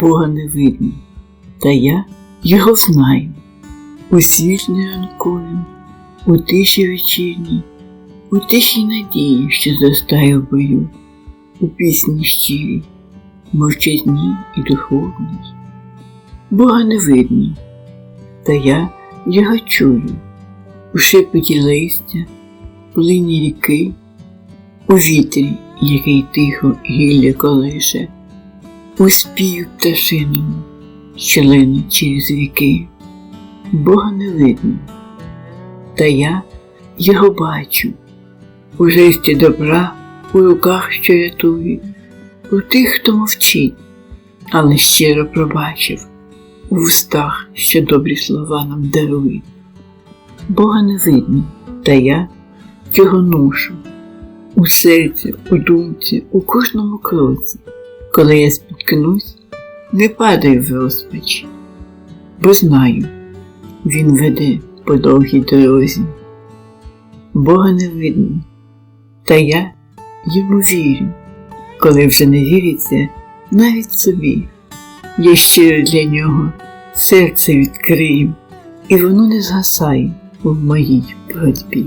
Бога не видно, та я його знаю. У світлі ранкові, у тиші вечірній, у тиші надії, що зростає в бою, у пісні щирій, мовчазній і духовній. Бога не видно, та я його чую у шепоті листя, у лині ріки, у вітрі, який тихо гілля колише, у спів пташиному, що лине через віки. Бога не видно, та я його бачу у жесті добра, у руках, що рятують, у тих, хто мовчить, але щиро пробачив, у вустах, що добрі слова нам дарують. Бога не видно, та я його ношу у серці, у думці, у кожному кроці. Коли я спіткнусь, не падаю в розпач, бо знаю, він веде по довгій дорозі. Бога не видно, та я йому вірю, коли вже не віриться навіть собі. Я щиро для нього серце відкрию, і воно не згасає у моїй боротьбі.